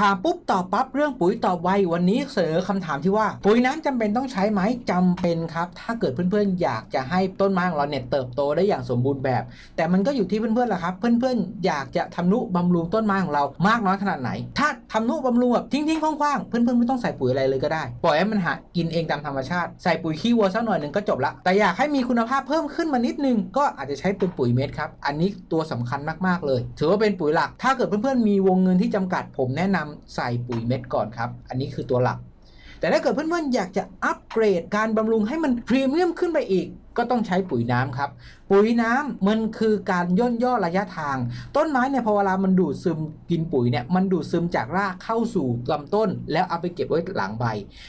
ถามปุ๊บตอบปั๊บเรื่องปุ๋ยตอบไววันนี้เสนอคำถามที่ว่า ปุ๋ยน้ำจำเป็นต้องใช้ไหมจำเป็นครับ ถ้าเกิดเพื่อนๆ อยากจะให้ต้นไม้ของเราเนี่ยเติบโตได้อย่างสมบูรณ์แบบ แต่มันก็อยู่ที่เพื่อนๆแหละครับ เพื่อนๆ อยากจะทำนุบำรุงต้นไม้ของเรามากน้อยขนาดไหน ถ้าทำนุบำรุงแบบทิ้งๆคว้างๆเพื่อนๆไม่ต้องใส่ปุ๋ยอะไรเลยก็ได้ ปล่อยให้มันหากินเองตามธรรมชาติ ใส่ปุ๋ยขี้วัวสักหน่อยหนึ่งก็จบละแต่อยากให้มีคุณภาพเพิ่มขึ้นมานิดนึงก็อาจจะใช้เป็นปุ๋ยเม็ดครับอันนี้ตัวสำคัญมากๆเลย ถือว่าเป็นปุ๋ยหลัก ถ้าเกิดเพื่อนๆมีวงเงินที่จำกัดผมแนะนำใส่ปุ๋ยเม็ดก่อนครับ อันนี้คือตัวหลัก แต่ถ้าเกิดเพื่อนๆอยากจะอัปเกรดการบำรุงให้มันพรีเมียมขึ้นไปอีก ก็ต้องใช้ปุ๋ยน้ำครับ ปุ๋ยน้ำมันคือการย่นย่อระยะทาง ต้นไม้เนี่ยพอเวลามันดูดซึมกินปุ๋ยเนี่ยมันดูดซึมจากรากเข้าสู่ลำต้น แล้วเอาไปเก็บไว้หลังใบ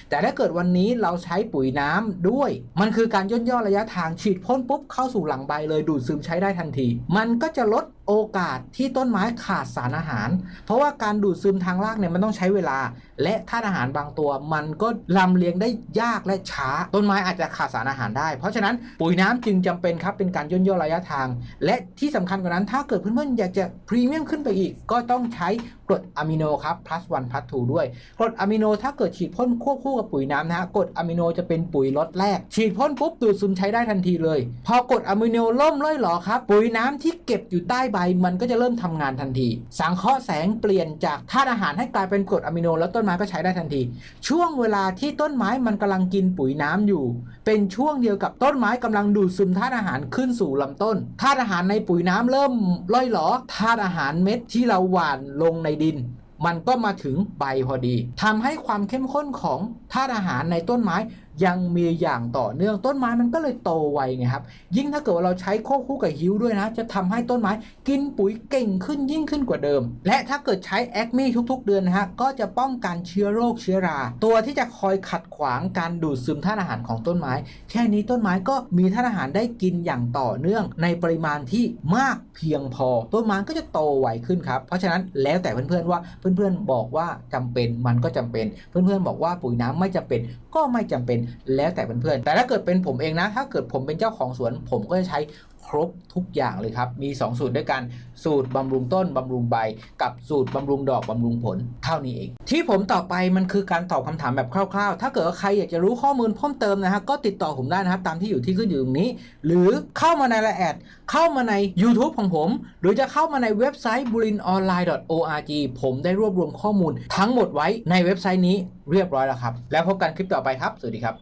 แต่ถ้าเกิดวันนี้เราใช้ปุ๋ยน้ำด้วย มันคือการย่นย่อระยะทางฉีดพ่นปุ๊บเข้าสู่หลังใบเลยดูดซึมใช้ได้ทันที มันก็จะลดโอกาสที่ต้นไม้ขาดสารอาหาร เพราะว่าการดูดซึมทางรากเนี่ยมันต้องใช้เวลา และธาตุอาหารบางตัว มันก็ลำเลียงได้ยากและช้า ต้นไม้อาจจะขาดสารอาหารได้ เพราะฉะนั้นปุ๋ยน้ำจึงจำเป็นครับเป็นการย่นย่อระยะทาง และที่สำคัญกว่านั้นถ้าเกิดเพื่อนๆอยากจะพรีเมียมขึ้นไปอีก ก็ต้องใช้กรดอะมิโนครับ plus one plus two ด้วย กรดอะมิโนถ้าเกิดฉีดพ่นควบคู่กับปุ๋ยน้ำนะฮะกรดอะมิโนจะเป็นปุ๋ยล็อตแรก ฉีดพ่นปุ๊บดูดซึมใช้ได้ทันทีเลย พอกรดอะมิโนล่มล่อยหลอครับปุ๋ยน้ำที่เก็บอยู่ใต้ใบมันก็จะเริ่มทำงานทันที สังเคราะห์แสงเปลี่ยนจากธาตุอาหารให้กลายเป็นกรดอะมิโนแล้วต้นไม้ก็ใช้ได้ทันที ช่วงเวลาที่ต้นไม้มันกำลังกินปุ๋ยน้ำอยู่ เป็นช่วงเดียวกับต้นไม้กำลังดูดซึมธาตุอาหารขึ้นสู่ลำต้นธาตุอาหารในปุ๋ยน้ำเริ่มล่อยหลอธาตุอาหารเม็ดที่เราหว่านลงในดิน มันก็มาถึงใบพอดีทำให้ความเข้มข้นของธาตุอาหารในต้นไม้ ยังมีอย่างต่อเนื่องต้นไม้มันก็เลยโตไวไงครับ ยิ่งถ้าเกิดว่าเราใช้ควบคู่กับฮิวด้วยนะ จะทำให้ต้นไม้กินปุ๋ยเก่งขึ้นยิ่งขึ้นกว่าเดิม และถ้าเกิดใช้แอคเมทุกๆ เดือนนะฮะก็จะป้องกันเชื้อโรคเชื้อรา ตัวที่จะคอยขัดขวางการดูดซึมธาตุอาหารของต้นไม้ แค่นี้ต้นไม้ก็มีธาตุอาหารได้กินอย่างต่อเนื่อง ในปริมาณที่มากเพียงพอ ต้นไม้ก็จะโตไวขึ้นครับ เพราะฉะนั้นแล้วแต่เพื่อนๆว่าเพื่อนๆบอกว่าจำเป็นมันก็จำเป็น เพื่อนๆบอกว่าปุ๋ยน้ำไม่จำเป็นก็ไม่จำเป็นแล้วแต่เพื่อนๆแต่ถ้าเกิดเป็นผมเองนะ ถ้าเกิดผมเป็นเจ้าของสวน ผมก็จะใช้ครบทุกอย่างเลยครับ มี 2 สูตรด้วยกันสูตรบำรุงต้นบำรุงใบ กับสูตรบำรุงดอกบำรุงผลเท่านี้เอง ที่ผมตอบไปมันคือการตอบคำถามแบบคร่าวๆ ถ้าเกิดว่าใครอยากจะรู้ข้อมูลเพิ่มเติมนะฮะก็ติดต่อผมได้นะครับตามที่อยู่ที่ขึ้นอยู่ตรงนี้ หรือเข้ามาในไลน์แอดเข้ามาใน YouTube ของผม หรือจะเข้ามาในเว็บไซต์ bulinonline.org ผมได้รวบรวมข้อมูลทั้งหมดไว้ในเว็บไซต์นี้เรียบร้อยแล้วครับ แล้วพบกันคลิปต่อไปครับ สวัสดีครับ